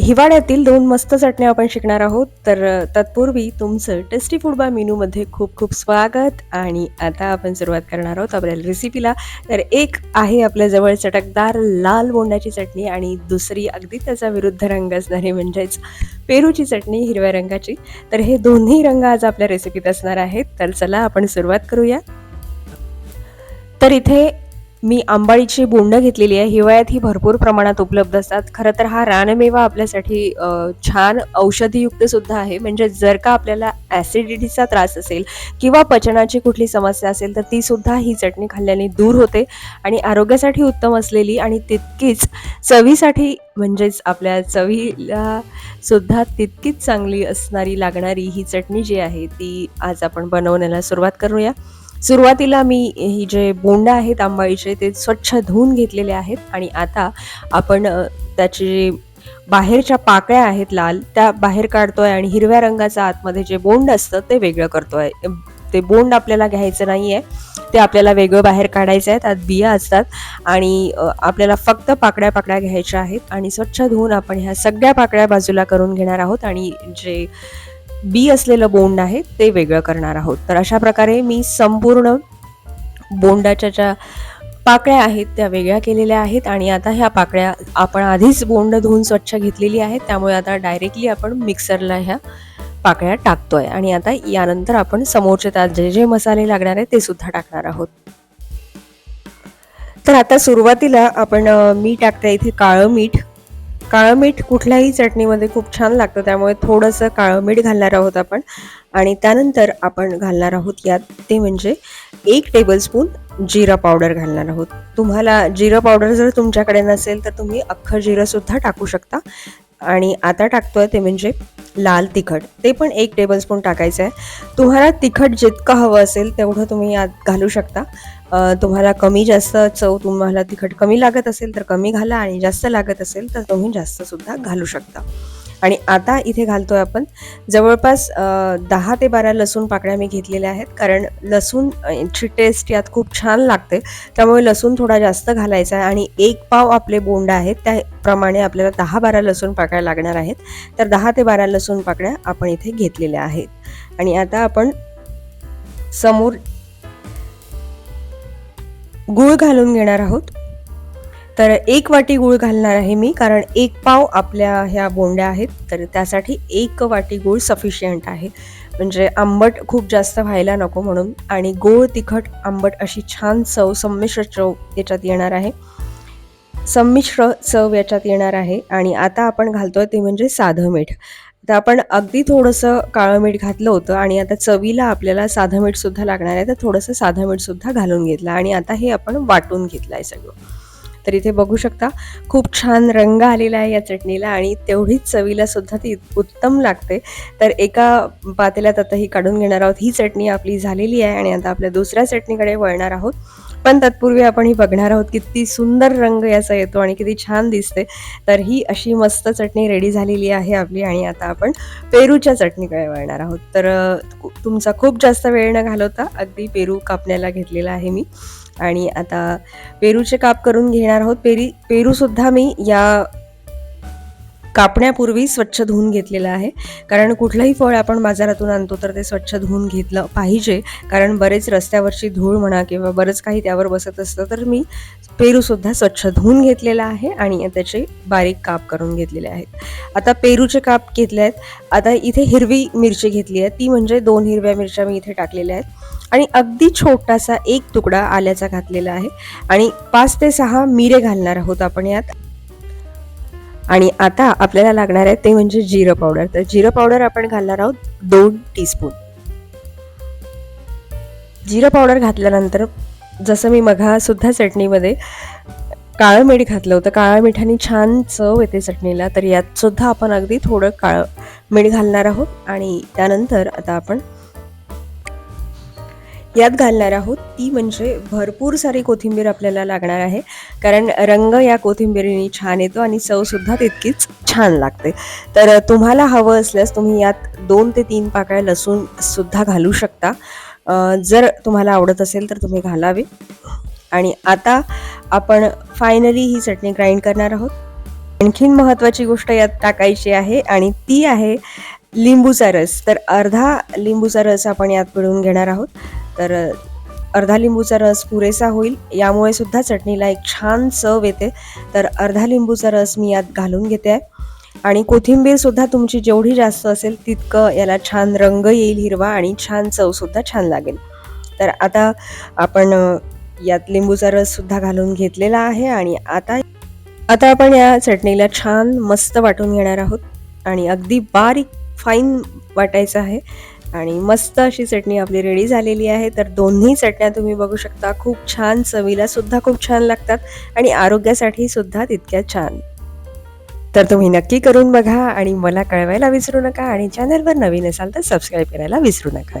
हिवाळ्यातील दोन मस्त चटण्या आपण शिकणार आहोत. तर तत्पूर्वी तुमचं टेस्टी फूड बाय मेनूमध्ये खूप खूप स्वागत. आणि आता आपण सुरुवात करणार आहोत आपल्या रेसिपीला तर एक आहे आपल्याजवळ चटकदार लाल बोंडाची चटणी आणि दुसरी अगदी त्याचा विरुद्ध रंग असणारी म्हणजेच पेरूची चटणी हिरव्या रंगाची. तर हे दोन्ही रंग आज आपल्या रेसिपीत असणार आहेत. तर चला आपण सुरुवात करूया. तर इथे मी आंबाडीची बोंडं घेतलेली आहे. हिवाळ्यात ही भरपूर प्रमाणात उपलब्ध असतात. खरं तर हा रानमेवा आपल्यासाठी छान औषधीयुक्त सुद्धा आहे. म्हणजे जर का आपल्याला ॲसिडिटीचा त्रास असेल किंवा पचनाची कुठली समस्या असेल तर ती सुद्धा ही चटणी खाल्ल्याने दूर होते आणि आरोग्यासाठी उत्तम असलेली आणि तितकीच चवीसाठी म्हणजेच आपल्या चवीला सुद्धा तितकीच चांगली असणारी लागणारी ही चटणी जी आहे ती आज आपण बनवण्याला सुरुवात करूया. सुरुवातीला मी ही जे बोंड आहेत आंबाळीचे ते स्वच्छ धुवून घेतलेले आहेत आणि आता आपण त्याचे जे बाहेरच्या पाकळ्या आहेत लाल त्या बाहेर काढतोय आणि हिरव्या रंगाचं आतमध्ये जे बोंड असतं ते वेगळं करतोय. ते बोंड आपल्याला घ्यायचं नाही आहे ते आपल्याला वेगळं बाहेर काढायचं आहे त्यात बिया असतात आणि आपल्याला फक्त पाकळ्या पाकळ्या घ्यायच्या आहेत आणि स्वच्छ धुवून आपण ह्या सगळ्या पाकळ्या बाजूला करून घेणार आहोत आणि जे बी असलेलं बोंड आहे ते वेगळं करणार आहोत. तर अशा प्रकारे मी संपूर्ण बोंडाच्या ज्या पाकळ्या आहेत त्या वेगळ्या केलेल्या आहेत आणि आता ह्या पाकळ्या आपण आधीच बोंड धुवून स्वच्छ घेतलेली आहेत. त्यामुळे आता डायरेक्टली आपण मिक्सरला ह्या पाकळ्या टाकतोय आणि आता यानंतर आपण समोरचे त्यात जे जे मसाले लागणार आहेत ते सुद्धा टाकणार आहोत. तर आता सुरुवातीला आपण मी टाकते इथे काळं मीठ काळं मीठ कुठल्याही चटणीमध्ये खूप छान लागतं त्यामुळे थोडंसं काळं मीठ घालणार आहोत आपण. आणि त्यानंतर आपण घालणार आहोत यात ते म्हणजे एक टेबलस्पून जिरा पावडर घालणार आहोत. तुम्हाला जिरं पावडर जर तुमच्याकडे नसेल तर तुम्ही अख्खं जिरंसुद्धा टाकू शकता. आणि आता टाकतोय ते म्हणजे लाल तिखट. ते पण एक टेबलस्पून टाकायचं आहे तुम्हाला तिखट जितकं हवं असेल तेवढं तुम्ही यात घालू शकता. तुम्हाला कमी जास्त चव तुम्हाला तिखट कमी लागत असेल तर कमी घाला आणि जास्त लागत असेल तर तुम्ही जास्त सुद्धा घालू शकता. आणि आता इथे घालतोय आपण जवळपास दहा ते बारा लसूण पाकळ्या मी घेतलेल्या आहेत. कारण लसूण ची टेस्ट यात खूप छान लागते. त्यामुळे लसूण थोडा जास्त घालायचा आहे. आणि एक पाव आपले बोंड आहेत त्याप्रमाणे आपल्याला दहा बारा लसूण पाकळ्या लागणार आहेत. तर दहा ते बारा लसूण पाकळ्या आपण इथे घेतलेल्या आहेत. आणि आता आपण समोर गूळ घालून घेणार आहोत. तर एक वाटी गूळ घालणार आहे मी कारण एक पाव आपल्या ह्या बोंड्या आहेत. तर त्यासाठी एक वाटी गूळ सफिशियंट आहे. म्हणजे आंबट खूप जास्त व्हायला नको म्हणून. आणि गोड तिखट आंबट अशी छान चव संमिश्र चव याच्यात येणार आहे. संमिश्र चव याच्यात येणार आहे. आणि आता आपण घालतोय ते म्हणजे साधं मीठ. तर आपण अगदी थोडंसं काळं मीठ घातलं होतं आणि आता चवीला आपल्याला साधं मीठसुद्धा लागणार आहे तर थोडंसं साधं मीठसुद्धा घालून घेतलं आणि आता हे आपण वाटून घेतलं आहे सगळं. तर इथे बघू शकता खूप छान रंग आलेला आहे या चटणीला आणि तेवढीच चवीला सुद्धा ती उत्तम लागते. तर एका पातेल्यात आता ही काढून घेणार आहोत. ही चटणी आपली झालेली आहे आणि आता आपल्या दुसऱ्या चटणीकडे वळणार आहोत. पण तत्पूर्वी आपण ही बघणार आहोत किती सुंदर रंग याचा येतो आणि किती छान दिसते. तर ही अशी मस्त चटणी रेडी झालेली आहे आपली आणि आता आपण पेरूच्या चटणीकडे वळणार आहोत. तर तुमचा खूप जास्त वेळ न घालवता अगदी पेरू कापण्याला घेतलेला आहे मी. आणि आता पेरूचे काप करून घेणार आहोत. पेरी पेरूसुद्धा मी या कापण्यापूर्वी स्वच्छ धुवून घेतलेलं आहे. कारण कुठलंही फळ आपण बाजारातून आणतो तर ते स्वच्छ धुवून घेतलं पाहिजे. कारण बरेच रस्त्यावरची धूळ म्हणा किंवा बरंच काही त्यावर बसत असतं तर मी पेरूसुद्धा स्वच्छ धुवून घेतलेला आहे आणि त्याचे बारीक काप करून घेतलेले आहेत. आता पेरूचे काप घेतले आहेत. आता इथे हिरवी मिरची घेतली आहे. ती म्हणजे दोन हिरव्या मिरच्या मी इथे टाकलेल्या आहेत. आणि अगदी छोटासा एक तुकडा आल्याचा घातलेला आहे. आणि पाच ते सहा मिरे घालणार आहोत आपण यात. आणि आता आपल्याला लागणार आहे ते म्हणजे जिरं पावडर. तर जिरं पावडर आपण घालणार आहोत दोन टीस्पून जिरं पावडर घातल्यानंतर जसं मी मघा सुद्धा चटणीमध्ये काळं मीठ घातलं होतं. काळ्या मिठाने छान चव येते चटणीला. तर यात सुद्धा आपण अगदी थोडं काळं मीठ घालणार आहोत आणि त्यानंतर आता आपण यात घालणार आहोत. ती म्हणजे भरपूर सारी कोथिंबीर आपल्याला लागणार आहे. कारण रंग या कोथिंबीरीने छान येतो आणि चवसुद्धा तितकीच छान लागते. तर तुम्हाला हवं असल्यास तुम्ही यात दोन ते तीन पाकळ्या लसूणसुद्धा घालू शकता. जर तुम्हाला आवडत असेल तर तुम्ही घालावे. आणि आता आपण फायनली ही चटणी ग्राइंड करणार आहोत. आणखीन महत्त्वाची गोष्ट यात टाकायची आहे आणि ती आहे लिंबूचा रस. तर अर्धा लिंबूचा रस आपण यात पिळून घेणार आहोत. तर अर्धा लिंबूचा रस पुरेसा होईल. यामुळे सुद्धा चटणीला एक छान चव येते. तर अर्धा लिंबूचा रस मी यात घालून घेते आहे. आणि कोथिंबीर सुद्धा तुमची जेवढी जास्त असेल तितकं याला छान रंग येईल हिरवा आणि छान चवसुद्धा छान लागेल. तर आता आपण यात लिंबूचा रस सुद्धा घालून घेतलेला आहे आणि आता आता आपण या चटणीला छान मस्त वाटून घेणार आहोत. आणि अगदी बारीक फाईन वाटायचं आहे. आणि मस्त अशी चटणी आपली रेडी झालेली आहे. तर दोन्ही चटण्या तुम्ही बघू शकता. खूप छान चवीला सुद्धा खूप छान लागतात आणि आरोग्यासाठी सुद्धा तितक्या छान. तर तुम्ही नक्की करून बघा आणि मला कळवायला विसरू नका आणि चॅनलवर नवीन असाल तर सबस्क्राईब करायला विसरू नका.